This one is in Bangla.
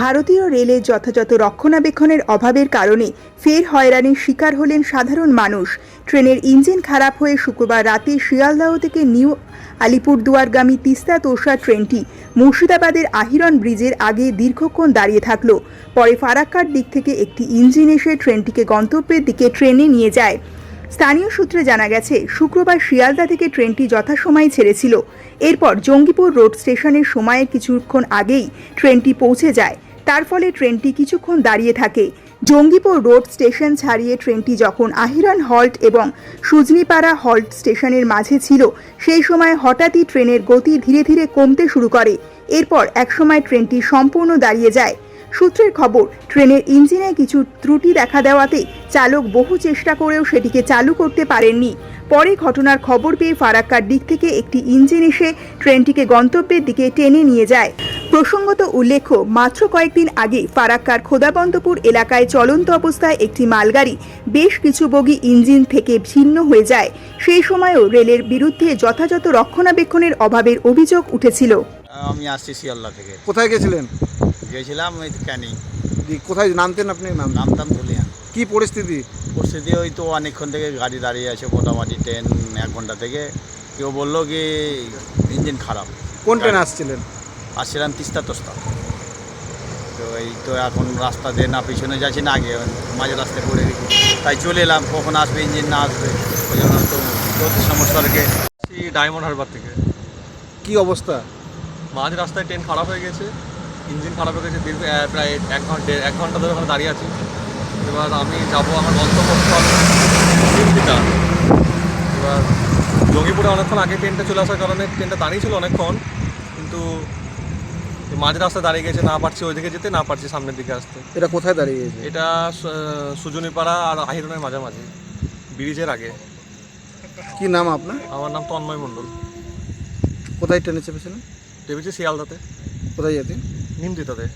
ভারতীয় রেলে যথাযথ রক্ষণাবেক্ষণের অভাবের কারণে ফের হয়রানির শিকার হলেন সাধারণ মানুষ। ট্রেনের ইঞ্জিন খারাপ হয়ে শুক্রবার রাতে শিয়ালদাহ থেকে নিউ আলিপুরদুয়ারগামী তিস্তা তোষা ট্রেনটি মুর্শিদাবাদের আহিরন ব্রিজের আগে দীর্ঘক্ষণ দাঁড়িয়ে থাকল। পরে ফারাক্কার দিক থেকে একটি ইঞ্জিন এসে ট্রেনটিকে গন্তব্যের দিকে ট্রেনে নিয়ে যায়। স্থানীয় সূত্রে জানা গেছে, শুক্রবার শিয়ালদা থেকে ট্রেনটি যথাসময়ে ছেড়েছিল। এরপর জঙ্গিপুর রোড স্টেশনের সময়ের কিছুক্ষণ আগেই ট্রেনটি পৌঁছে যায়। তার ফলে ট্রেনটি কিছুক্ষণ দাঁড়িয়ে থাকে। জঙ্গিপুর রোড স্টেশন ছাড়িয়ে ট্রেনটি যখন আহিরন হল্ট এবং সুজনিপাড়া হল্ট স্টেশনের মাঝে ছিল, সেই সময় হঠাৎই ট্রেনের গতি ধীরে ধীরে কমতে শুরু করে। এরপর একসময় ট্রেনটি সম্পূর্ণ দাঁড়িয়ে যায়। সূত্রের খবর ট্রেনের ইঞ্জিনে কিছু ত্রুটি দেখা দেওয়াতে চালক বহু চেষ্টা করেও সেটিকে চালু করতে পারেননি। পরে ঘটনার খবর পেয়ে ফারাক্কার দিক থেকে একটি ইঞ্জিন এসে ট্রেনটিকে গন্তব্যের দিকে টেনে নিয়ে যায়। প্রসঙ্গত উল্লেখ্য মাত্র কয়েকদিন আগে ফারাক্কার খোদাবন্তপুর এলাকায় চলন্ত অবস্থায় একটি মালগাড়ি বেশ কিছু বগি ইঞ্জিন থেকে ভিন্ন হয়ে যায়। সেই সময়ও রেলের বিরুদ্ধে যথাযথ রক্ষণাবেক্ষণের অভাবের অভিযোগ উঠেছিল। আমি আসছি শিয়ালদা থেকে। কোথায় গেছিলেন? গিয়েছিলাম ওই ক্যানিং। দি কোথায় নামতেন আপনি নাম নামতাম ধুলিয়া কি পরিস্থিতি? পরিস্থিতি ওই তো অনেকক্ষণ থেকে গাড়ি দাঁড়িয়ে আছে মোটামুটি ট্রেন এক ঘণ্টা থেকে। কেউ বলল কি ইঞ্জিন খারাপ। কোন ট্রেন আসছিলেন? আসছিলাম তিস্তা তোস্তা। তো এই তো এখন রাস্তা দিয়ে না পিছনে যাচ্ছি না আগে মাঝে রাস্তায় পড়ে গেছি। তাই চলে এলাম কখন আসবে ইঞ্জিন না আসবে ওই জন্য তো বহুত সমস্যা রেখে আসছি ডায়মন্ড হারবার থেকে। কি অবস্থা? মাঝ রাস্তায় ট্রেন খারাপ হয়ে গেছে। ইঞ্জিন খারাপ হয়ে গেছে দীর্ঘ প্রায় এক ঘণ্টা এক ঘণ্টা ধরে ওখানে দাঁড়িয়ে আছি। এবার আমি যাব আমার গন্তব্যস্থল তিনটিটা এবার জঙ্গিপুরে অনেকক্ষণ আগে ট্রেনটা চলে আসার কারণে ট্রেনটা দাঁড়িয়ে ছিল অনেকক্ষণ কিন্তু মাঝ রাস্তায় দাঁড়িয়ে গেছে না পারছি ওইদিকে যেতে না পারছি সামনের দিকে আসতে। এটা কোথায় দাঁড়িয়ে গেছে? এটা সুজনীপাড়া আর আহিরনের মাঝামাঝি ব্রিজের আগে। কি নাম আপনার? আমার নাম তন্ময় মণ্ডল। কোথায় ট্রেনে চেপেছিলেন? ভেবেছি শিয়ালদাতে। কোথায় যেতে? নিমতিতাতে